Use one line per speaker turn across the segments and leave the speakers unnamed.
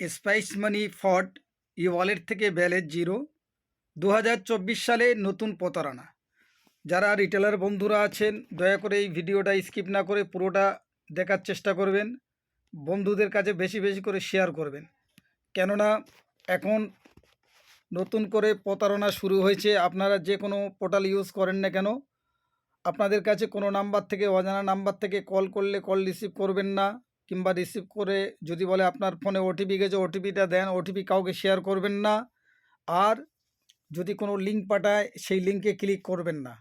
Spice Money ফড e wallet থেকে balance zero. দু হাজার চব্বিশ সালে নতুন প্রতারণা। যারা রিটেলার বন্ধুরা আছেন, দয়া করে এই ভিডিওটা স্কিপ না করে পুরোটা দেখার চেষ্টা করবেন। বন্ধুদের কাছে বেশি বেশি করে শেয়ার করবেন। কেননা এখন নতুন করে প্রতারণা শুরু হয়েছে। আপনারা যে কোনো পোর্টাল ইউজ করেন না কেন, আপনাদের কাছে কোনো নাম্বার থেকে, অজানা নাম্বার থেকে কল করলে কল রিসিভ করবেন না। কিংবা রিসিভ করে যদি বলে আপনার ফোনে ওটিপি গেছে ওটিপিটা দেন ওটিপি কাউকে শেয়ার করবেন না। আর যদি কোনো লিঙ্ক পাঠায়, সেই লিঙ্কে ক্লিক করবেন না।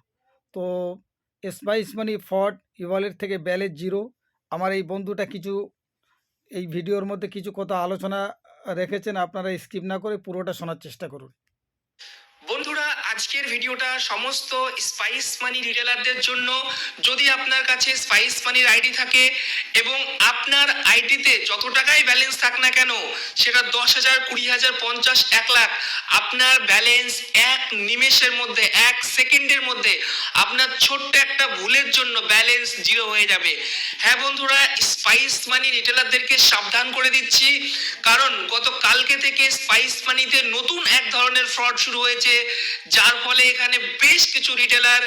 তো স্পাইস মানি ফড ইওয়ালেট থেকে ব্যালেন্স জিরো আমার এই বন্ধুটা কিছু, এই ভিডিওর মধ্যে কিছু কথা আলোচনা রেখেছেন, আপনারা স্কিপ না করে পুরোটা শোনার চেষ্টা করুন।
বন্ধুরা, আজকের ভিডিওটা সমস্ত স্পাইস মানি রিটেলারদের জন্য। যদি আপনার কাছে স্পাইস মানির আইডি থাকে এবং আপনার আইডিতে যত টাকাই ব্যালেন্স থাক না কেন, সেটা দশ হাজার, কুড়ি হাজার, পঞ্চাশ, এক লাখ, আপনার ব্যালেন্স এক নিমেষের মধ্যে, এক সেকেন্ডের মধ্যে আপনার ছোট্ট একটা ভুলের জন্য ব্যালেন্স জিরো হয়ে যাবে। হ্যাঁ বন্ধুরা স্পাইস মানি রিটেলারদেরকে সাবধান করে দিচ্ছি। কারণ গত কালকে থেকে স্পাইস মানিতে নতুন এক ধরনের ফ্রড শুরু হয়েছে, যার ফলে এখানে বেশ কিছু রিটেলার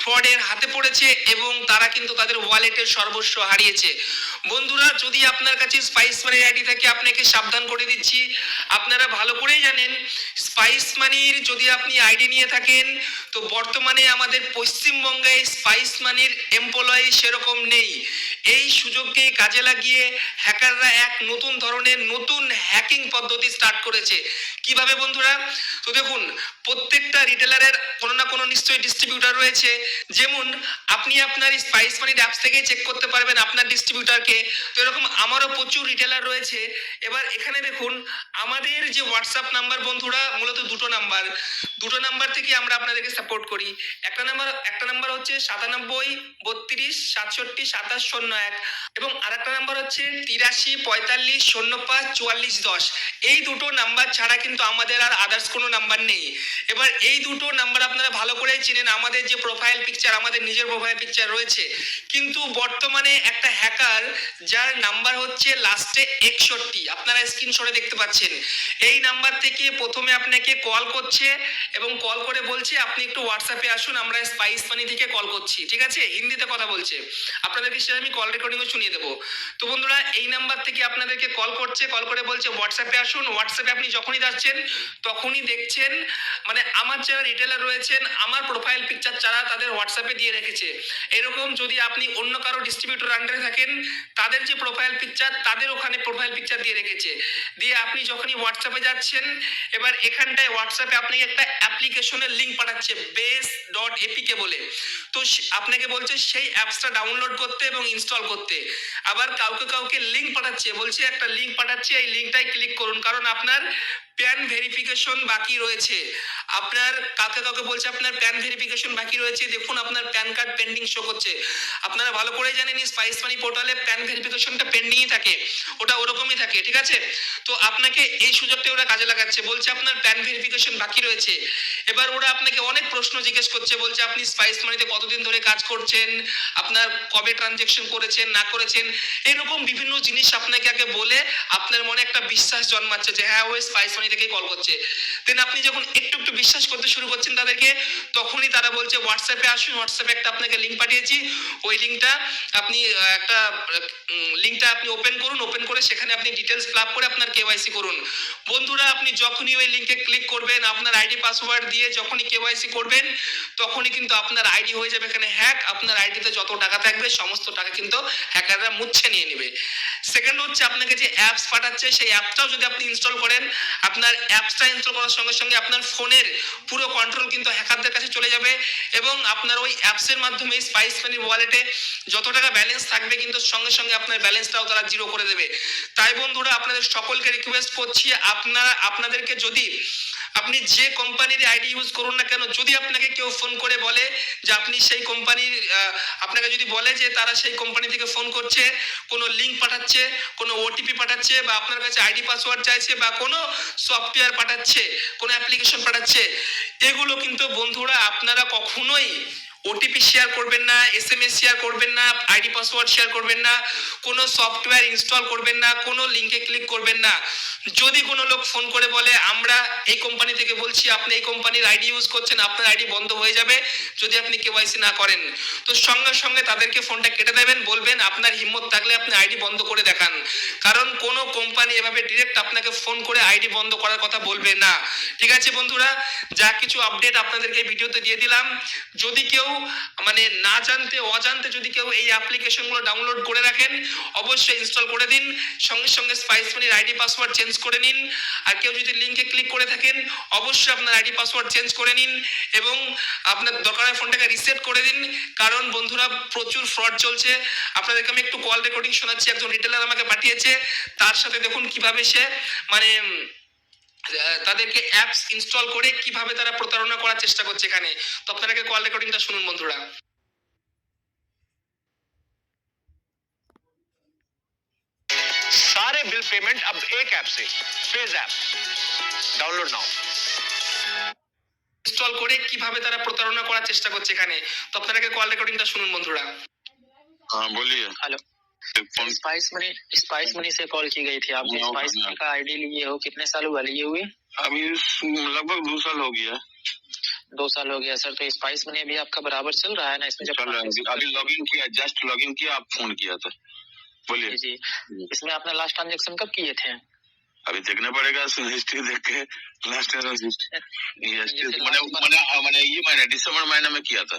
ফ্রডের হাতে পড়েছে এবং তারা কিন্তু তাদের ওয়ালেটের সর্বস্ব হারিয়েছে। বন্ধুরা, যদি আপনার কাছে স্পাইস মানি আইডি থাকে, আপনাকে সাবধান করে দিচ্ছি। আপনারা ভালো করেই জানেন স্পাইস মানির যদি আপনি আইডি নিয়ে থাকেন, তো বর্তমানে আমাদের পশ্চিমবঙ্গে স্পাইস মানির এমপ্লয়ি সেরকম নেই। এই সুযোগকে কাজে লাগিয়ে হ্যাকাররা এক নতুন ধরনের নতুন হ্যাকিং পদ্ধতি স্টার্ট করেছে। কীভাবে বন্ধুরা? তো দেখুন, প্রত্যেকটা রিটেলারের কোনো না কোনো নিশ্চয়ই ডিস্ট্রিবিউটার রয়েছে। যেমন, আপনি আপনার স্পাইস মানির অ্যাপস থেকেই চেক করতে পারবেন আপনার ডিস্ট্রিবিউটারকে তো এরকম আমারও প্রচুর রিটেলার রয়েছে। এবার এখানে দেখুন, আমাদের যে হোয়াটসঅ্যাপ নাম্বার বন্ধুরা, মূলত দুটো নাম্বার দুটো নাম্বার থেকে আমরা আপনাদেরকে সাপোর্ট করি। একটা নাম্বার একটা নাম্বার হচ্ছে সাতানব্বই, বত্রিশ, সাতষট্টি, সাতাশ, শূন্য এক। এবং আরেকটা নাম্বার হচ্ছে তিরাশি, পঁয়তাল্লিশ, শূন্য পাঁচ, চুয়াল্লিশ, দশ। এই দুটো নাম্বার ছাড়া কিন্তু আমাদের আর আদার্স কোনো নাম্বার নেই। এবার এই দুটো নাম্বার আপনারা ভালো করেই চেনেন, আমাদের যে প্রোফাইল পিকচার আমাদের নিজের প্রোফাইল পিকচার রয়েছে। কিন্তু বর্তমানে একটা হ্যাকার যার নাম্বার হচ্ছে লাস্টে একষট্টি। আপনারা স্ক্রিনশটে দেখতে পাচ্ছেন। এই নাম্বার থেকে প্রথমে আপনাকে কল করছে এবং কল করে বলছে, আপনি একটু হোয়াটসঅ্যাপে আসুন, আমরা স্পাইস মানি থেকে কল করছি। ঠিক আছে? হিন্দিতে কথা বলছে। আপনাদেরকে সেটা আমি কল রেকর্ডিংও শুনিয়ে দেবো। তো বন্ধুরা, এই নাম্বার থেকে আপনাদেরকে কল করছে কল করে বলছে হোয়াটসঅ্যাপে আসুন হোয়াটসঅ্যাপে আপনি যখনই যাচ্ছেন তখনই দেখছেন মানে আমার যারা রিটেলার রয়েছেন, আমার প্রোফাইল পিকচার যারা তাদের হোয়াটসঅ্যাপে দিয়ে রেখেছে। এরকম যদি আপনি অন্য কারও ডিস্ট্রিবিউটর আন্ডারে থাকেন, তাদের যে প্রোফাইল পিকচার তাদের ওখানে প্রোফাইল পিকচার দিয়ে রেখেছে। দিয়ে আপনি যখনই হোয়াটসঅ্যাপে যাচ্ছেন, এবার এখানটায় হোয়াটসঅ্যাপে আপনাকে একটা অ্যাপ্লিকেশনের লিঙ্ক পাঠাচ্ছে বেস ডট এপিকে বলে। তো আপনাকে বলছে সেই অ্যাপসটা ডাউনলোড করতে এবং ইনস্টল করতে। আবার কাউকে কাউকে লিঙ্ক পাঠাচ্ছে, বলছে একটা লিঙ্ক পাঠাচ্ছে, এই লিঙ্কটাই ক্লিক করুন। কারণ আপনার প্যান ভেরিফিকেশন বাকি রয়েছে। আপনার, কাউকে কাউকে বলছে আপনার প্যান ভেরিফিকেশন বাকি রয়েছে, দেখুন আপনার প্যান কার্ড পেন্ডিং শো করছে। আপনারা ভালো করে জানেন স্পাইস মানি পোর্টালে প্যান ভেরিফিকেশনটা পেন্ডিংই থাকে। ওটা ওরকমই থাকে, ঠিক আছে? তো আপনাকে এই সুযোগটা ওরা কাজে লাগাচ্ছে। বলছে আপনার প্যান ভেরিফিকেশন বাকি রয়েছে। এবার ওরা আপনাকে অনেক প্রশ্ন জিজ্ঞেস করছে, বলছে আপনি স্পাইস মানিতে কতদিন ধরে কাজ করছেন? আপনার কবে ট্রানজেকশন করেছেন, না করেছেন? এরকম বিভিন্ন জিনিস আপনাকে আগে বলে আপনার মনে একটা বিশ্বাস জন্মাচ্ছে যে হ্যাঁ ওই স্পাইস মানি থেকেই কল করছে। দেন আপনি যখন একটু একটু বিশ্বাস করতে শুরু করছেন তাদেরকে, তখনই তারা বলছে হোয়াটসঅ্যাপে আসুন হোয়াটসঅ্যাপে একটা আপনাকে লিঙ্ক পাঠিয়েছি। ওই লিঙ্কটা আপনি একটা লিঙ্কটা আপনি ওপেন করুন ওপেন করে সেখানে আপনি ডিটেলস ফিল করে আপনার কেওয়াইসি করুন। বন্ধুরা, আপনি যখনই ওই লিঙ্কে ক্লিক করবেন, আপনার আইডি পাসওয়ার্ড দিয়ে যখনই কেওয়াইসি করবেন, তখনই কিন্তু আপনার আইডি হয়ে যাবে এখানে হ্যাক আপনার আইডিতে যত টাকা থাকবে, সমস্ত টাকা কিন্তু হ্যাকাররা মুচ্ছে নিয়ে নেবে। সেকেন্ড হচ্ছে আপনাকে যে অ্যাপস পাঠাচ্ছে, সেই অ্যাপটাও যদি আপনি ইনস্টল করেন, আপনার অ্যাপসটা ইনস্টল করার সঙ্গে সঙ্গে আপনার ফোনের পুরো কন্ট্রোল কিন্তু হ্যাকারদের কাছে চলে যাবে এবং আপনার ওই অ্যাপসের মাধ্যমে স্পাইস মানি ওয়ালেটে যত টাকা ব্যালেন্স থাকবে কিন্তু সঙ্গে সঙ্গে আপনার ব্যালেন্সটাও তারা জিরো করে দেবে। তাই বন্ধুরা, আপনাদের সকলকে রিকোয়েস্ট করছি, আপনারা, আপনাদেরকে যদি আপনি যে কোম্পানির আইডি ইউজ করুন না কেন, যদি আপনাকে কেউ ফোন করে বলে যে আপনি সেই কোম্পানির আপনাকে যদি বলে যে তারা সেই কোম্পানি থেকে ফোন করছে, কোনো লিঙ্ক পাঠাচ্ছে, কোনো ওটিপি পাঠাচ্ছে বা আপনার কাছে আইডি পাসওয়ার্ড চাইছে বা কোনো সফটওয়্যার পাঠাচ্ছে, কোনো অ্যাপ্লিকেশন পাঠাচ্ছে, এগুলো কিন্তু বন্ধুরা আপনারা কখনোই ওটিপি শেয়ার করবেন না এস এম এস শেয়ার করবেন না আইডি পাসওয়ার্ড শেয়ার করবেন না, কোনো সফটওয়্যার ইনস্টল করবেন না, কোনো লিঙ্কে ক্লিক করবেন না। যদি কোনো লোক ফোন করে বলে, আমরা এই কোম্পানি থেকে বলছি, আপনি এই কোম্পানির আইডি ইউজ করছেন, আপনার আইডি বন্ধ হয়ে যাবে, যদি আপনি কেওয়াইসি না করেন। তো সঙ্গে সঙ্গে তাদেরকে ফোনটা কেটে দেবেন, বলবেন, আপনার হিম্মত থাকলে আপনি আইডি বন্ধ করে দেখান। কারণ কোনো কোম্পানি এভাবে ডিরেক্ট আপনাকে ফোন করে আইডি বন্ধ করার কথা বলবে না। ঠিক আছে বন্ধুরা? যা কিছু আপডেট আপনাদেরকে ভিডিওতে দিয়ে দিলাম। যদি কেউ মানে না জানতে, অজান্তে যদি কেউ এই অ্যাপ্লিকেশনগুলো ডাউনলোড করে রাখেন, অবশ্যই ইনস্টল করে দিন। সঙ্গে সঙ্গে স্পাইস মানির আইডি পাসওয়ার্ড চেঞ্জ করে নিন। আর কেউ যদি লিঙ্কে ক্লিক করে থাকেন, অবশ্যই আপনার আইডি পাসওয়ার্ড চেঞ্জ করে নিন এবং আপনার দরকার হয় ফোনটাকে রিসেট করে দিন। কারণ বন্ধুরা, প্রচুর ফ্রড চলছে। আপনাদেরকে আমি একটু কল রেকর্ডিং শোনাচ্ছি। একজন রিটেলার আমাকে পাঠিয়েছে। তার সাথে দেখুন কিভাবে সে মানে উম, আহ, তাদেরকে অ্যাপস ইনস্টল করে কিভাবে তারা প্রতারণা করার চেষ্টা করছে এখানে তো আপনাদেরকে কল রেকর্ডিংটা শুনুন বন্ধুরা
सारे बिल पेमेंट अब एक ऐप से फेज ऐप डाउनलोड नाउ
ইনস্টল করে কিভাবে তারা প্রতারণা করার চেষ্টা করছে এখানে তো আপনাদেরকে কল রেকর্ডিংটা শুনুন বন্ধুরা
हाँ बोलिए
hello
phone
Spice Money Spice Money से कॉल की गई थी आपने स्पाइस। मनी का आईडी लिए हो कितने साल हुआ? लिए हुए?
अभी लगभग दो साल हो गया।
दो साल हो गया सर तो स्पाइस मनी अभी आपका बराबर चल रहा है ना? इसमें जब
अभी- अभी लॉगिन किया जस्ट लॉगिन किया आप फ़ोन किया था। बोलिए।
जी इसमें आपने लास्ट ट्रांजेक्शन कब किए थे?
अभी देखना पड़ेगा हिस्ट्री देख। के लास्ट मैंने मैंने ये महीने दिसंबर महीने में किया था।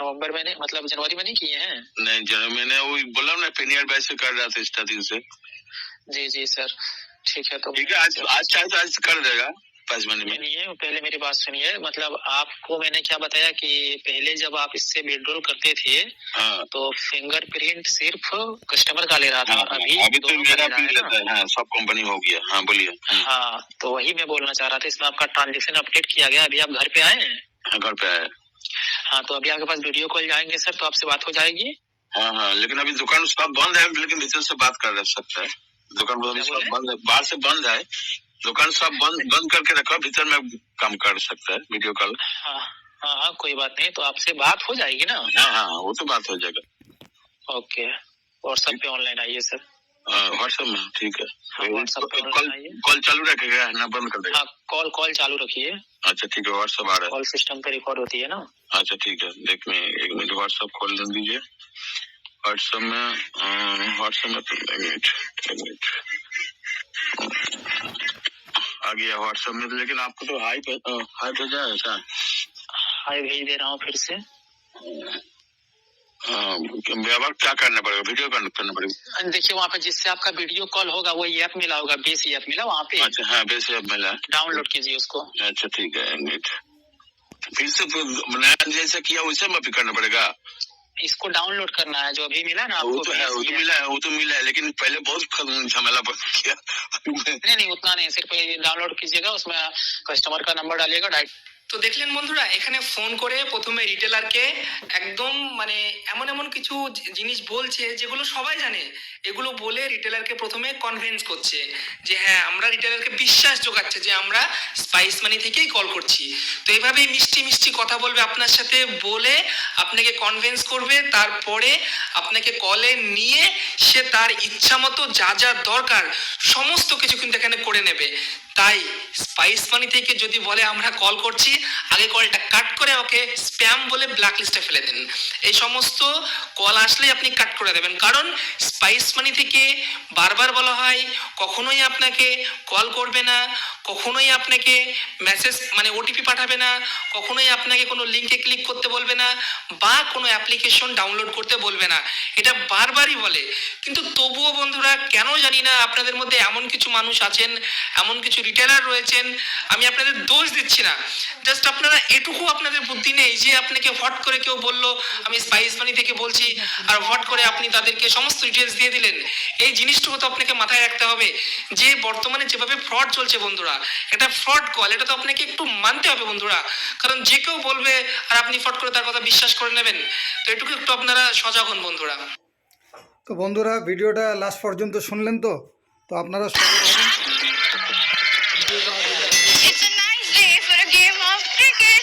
नवंबर में नहीं मतलब जनवरी में नहीं किए हैं?
नहीं जन मैंने वो बोला ना पेनियर बैच से कर रहा था स्टार्टिंग से।
जी जी सर। ठीक है तो
ठीक है आज आज चाहे तो आज कर देगा पाँच महीने में।
नहीं है पहले मेरी बात सुनिए। मतलब आपको मैंने क्या बताया कि पहले जब आप इससे विड्रॉल करते थे
हाँ।
तो फिंगरप्रिंट सिर्फ़ कस्टमर का ले रहा था
हाँ,
अभी
अभी तो मेरा भी
है
लेता है हाँ सब कंपनी हो गया। हाँ बोलिए। हाँ,
हाँ तो वही मैं बोलना चाह रहा था इसमें आपका ट्रांजेक्शन अपडेट किया गया अभी आप घर पे आए हैं?
हाँ, घर पे आया
हाँ तो अभी आपके पास वीडियो कॉल जाएँगे सर तो आपसे बात हो जाएगी।
हाँ हाँ लेकिन अभी दुकान सब बंद है लेकिन भीतर से बात कर सकता है दुकान सब? बंद है बाहर से बंद है। दुकान सब बंद बंद करके रखा भीतर में काम कर सकता है वीडियो कॉल
हाँ हाँ हाँ कोई बात नहीं तो आपसे बात हो जाएगी ना?
हाँ हाँ वो तो बात हो जाएगा।
ओके व्हाट्सएप पे ऑनलाइन आइए सर
व्हाट्सएप में ठीक है।
हाँ, WhatsApp पे
कॉल चालू रखेगा ना बंद कर देगा।
हाँ कॉल कॉल चालू रखिए।
अच्छा ठीक है व्हाट्सएप आ रहा
कॉल सिस्टम पे रिकॉर्ड होती है ना।
है अच्छा ठीक है देख मैं एक मिनट व्हाट्सएप खोल दीजिए। व्हाट्सएप में व्हाट्सएप में तो एक मिनट एक मिनट। आ गया व्हाट्सएप में तो लेकिन आपको तो हाई पे हाई भेजा है क्या?
हाय भेज दे रहा हूँ फिर से।
हाँ, अब क्या करना पड़ेगा? वीडियो करना करना पड़ेगा?
देखिए वहाँ पे जिससे आपका वीडियो कॉल होगा वो ऐप मिला होगा बेस ऐप मिला वहाँ पे।
अच्छा हाँ वैसे अब मिला।
डाउनलोड कीजिए उसको।
अच्छा ठीक है फिर से नया जैसे किया वैसे में भी करना पड़ेगा।
इसको डाउनलोड करना है जो अभी मिला ना आपको वो
तो है वो तो मिला है वो तो मिला है लेकिन पहले बहुत झमेला गया।
नहीं नहीं उतना नहीं सिर्फ़ डाउनलोड कीजिएगा उसमें कस्टमर का नंबर डालिएगा डायरेक्ट
তো দেখলেন বন্ধুরা, এখানে ফোন করে প্রথমে রিটেলারকে একদম মানে এমন এমন কিছু জিনিস বলছে যেগুলো সবাই জানে। এগুলো বলে রিটেলারকে প্রথমে কনভিন্স করছে যে হ্যাঁ আমরা রিটেলারকে বিশ্বাস জোগাচ্ছে যে আমরা স্পাইস মানি থেকেই কল করছি। তো এইভাবেই মিষ্টি মিষ্টি কথা বলবে আপনার সাথে, বলে আপনাকে কনভিন্স করবে, তারপরে আপনাকে কলে নিয়ে সে তার ইচ্ছা মতো যা যা দরকার সমস্ত কিছু কিন্তু এখানে করে নেবে। তাই স্পাইস মানি থেকে যদি বলে আমরা কল করছি, আগে কলটা কাট করে ওকে স্প্যাম বলে ব্ল্যাক লিস্টে ফেলে দিন। এই সমস্ত কল আসলেই আপনি কাট করে দেবেন। কারণ স্পাইস মানি থেকে বারবার বলা হয়, কখনোই আপনাকে কল করবে না, কখনোই আপনাকে মেসেজ মানে ওটিপি পাঠাবে না, কখনোই আপনাকে কোনো লিঙ্কে ক্লিক করতে বলবে না, বা কোনো অ্যাপ্লিকেশন ডাউনলোড করতে বলবে না। এটা বারবারই বলে। কিন্তু তবুও বন্ধুরা, কেন জানি না আপনাদের মধ্যে এমন কিছু মানুষ আছেন, এমন কিছু রিটেলার রয়েছেন, আমি আপনাদের দোষ দিচ্ছি না। জাস্ট আপনারা এটুকু আপনাদের বুদ্ধি নেই যে আপনাকে হট করে কেউ বলল, আমি স্পাইস মানি থেকে বলছি, আর হট করে আপনি তাদেরকে সমস্ত ডিটেলস দিয়ে দিলেন। এই জিনিসটুকু তো আপনাকে মাথায় রাখতে হবে যে বর্তমানে যেভাবে ফ্রড চলছে বন্ধুরা, এটা ফ্রড কল এটা তো আপনাকে একটু মানতে হবে বন্ধুরা। কারণ যে কেউ বলবে, আর আপনি ফট করে তার কথা বিশ্বাস করে নেবেন। তো এটুকু একটু আপনারা সজাগ হন বন্ধুরা।
তো বন্ধুরা, ভিডিওটা লাস্ট পর্যন্ত শুনলেন তো? তো আপনারা